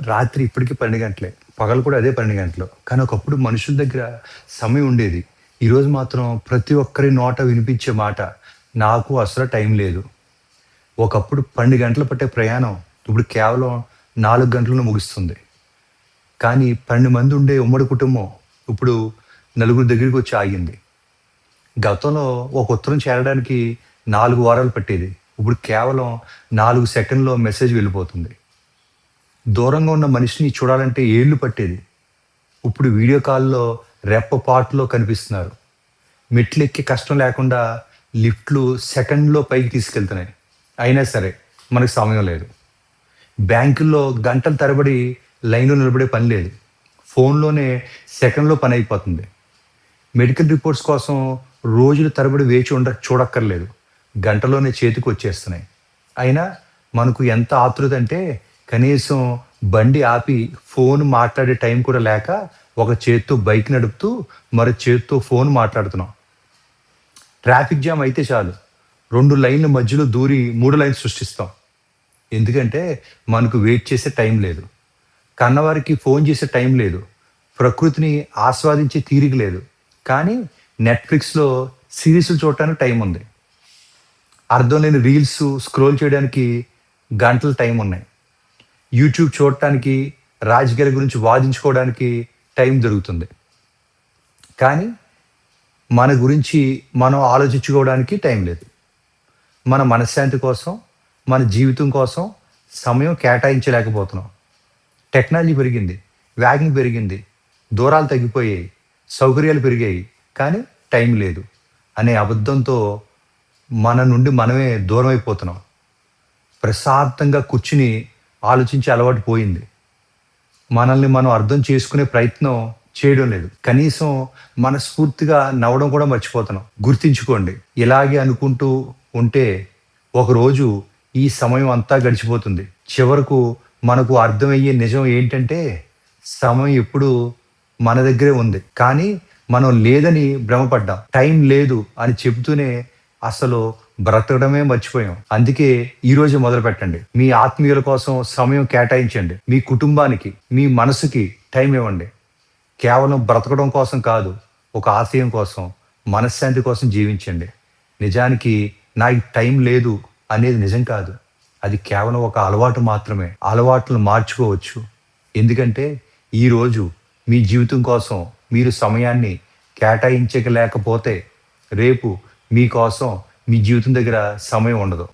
రాత్రి ఇప్పటికీ పన్నెండు గంటలే. పగలు కూడా అదే పన్నెండు గంటలు. కానీ ఒకప్పుడు మనుషుల దగ్గర సమయం ఉండేది. ఈరోజు మాత్రం ప్రతి ఒక్కరి నోట వినిపించే మాట నాకు అసలు టైం లేదు. ఒకప్పుడు పన్నెండు గంటలు పట్టే ప్రయాణం ఇప్పుడు కేవలం నాలుగు గంటలను ముగుస్తుంది. కానీ పన్నెండు మంది ఉండే ఉమ్మడి కుటుంబం ఇప్పుడు నలుగురు దగ్గరికి వచ్చి ఆగింది. గతంలో ఒక ఉత్తరం చేరడానికి నాలుగు వారాలు పట్టేది. ఇప్పుడు కేవలం నాలుగు సెకండ్లో మెసేజ్ వెళ్ళిపోతుంది. దూరంగా ఉన్న మనిషిని చూడాలంటే ఏళ్ళు పట్టేది. ఇప్పుడు వీడియో కాల్లో రెప్పపాటులో కనిపిస్తున్నారు. మెట్లు ఎక్కి కష్టం లేకుండా లిఫ్ట్లు సెకండ్లో పైకి తీసుకెళ్తున్నాయి. అయినా సరే మనకు సమయం లేదు. బ్యాంకుల్లో గంటల తరబడి లైన్లో నిలబడే పని లేదు. ఫోన్లోనే సెకండ్లో పని అయిపోతుంది. మెడికల్ రిపోర్ట్స్ కోసం రోజుల తరబడి వేచి ఉండ చూడక్కర్లేదు. గంటలోనే చేతికి వచ్చేస్తున్నాయి. అయినా మనకు ఎంత ఆతృత అంటే కనీసం బండి ఆపి ఫోన్ మాట్లాడే టైం కూడా లేక ఒక చేత్తో బైక్ నడుపుతూ మరో చేత్తో ఫోన్ మాట్లాడుతున్నాం. ట్రాఫిక్ జామ్ అయితే చాలు. రెండు లైన్ల మధ్యలో దూరి మూడు లైన్స్ సృష్టిస్తాం. ఎందుకంటే మనకు వెయిట్ చేసే టైం లేదు. కన్నవారికి ఫోన్ చేసే టైం లేదు. ప్రకృతిని ఆస్వాదించే తీరిక లేదు. కానీ నెట్ఫ్లిక్స్లో సిరీస్లు చూడటానికి టైం ఉంది. అర్థం లేని రీల్స్ స్క్రోల్ చేయడానికి గంటలు టైం ఉన్నాయి. యూట్యూబ్ చూడటానికి రాజకీయాల గురించి వాదించుకోవడానికి టైం దొరుకుతుంది. కానీ మన గురించి మనం ఆలోచించుకోవడానికి టైం లేదు. మన మనశ్శాంతి కోసం మన జీవితం కోసం సమయం కేటాయించలేకపోతున్నాం. టెక్నాలజీ పెరిగింది వ్యాగన్ పెరిగింది దూరాలు తగ్గిపోయాయి సౌకర్యాలు పెరిగాయి కానీ టైం లేదు అనే అబద్ధంతో మన నుండి మనమే దూరం అయిపోతున్నాం ప్రశాంతంగా కూర్చుని ఆలోచించే అలవాటు పోయింది. మనల్ని మనం అర్థం చేసుకునే ప్రయత్నం చేయడం లేదు. కనీసం మనస్ఫూర్తిగా నవ్వడం కూడా మర్చిపోతున్నాం. గుర్తించుకోండి ఇలాగే అనుకుంటూ ఉంటే ఒకరోజు ఈ సమయం అంతా గడిచిపోతుంది. చివరకు మనకు అర్థమయ్యే నిజం ఏంటంటే సమయం ఎప్పుడు మన దగ్గరే ఉంది. కానీ మనం లేదని భ్రమపడ్డాం. టైం లేదు అని చెబుతూనే అసలు బ్రతకడమే మర్చిపోయాం. అందుకే ఈ రోజు మొదలు పెట్టండి. మీ ఆత్మీయుల కోసం సమయం కేటాయించండి. మీ కుటుంబానికి మీ మనసుకి టైం ఇవ్వండి. కేవలం బ్రతకడం కోసం కాదు ఒక ఆశయం కోసం మనశ్శాంతి కోసం జీవించండి. నిజానికి నాకు టైం లేదు అనేది నిజం కాదు. అది కేవలం ఒక అలవాటు మాత్రమే. అలవాట్లను మార్చుకోవచ్చు. ఎందుకంటే ఈరోజు మీ జీవితం కోసం మీరు సమయాన్ని కేటాయించలేకపోతే రేపు మీకోసం మీ జీవితం దగ్గర సమయం ఉండదు.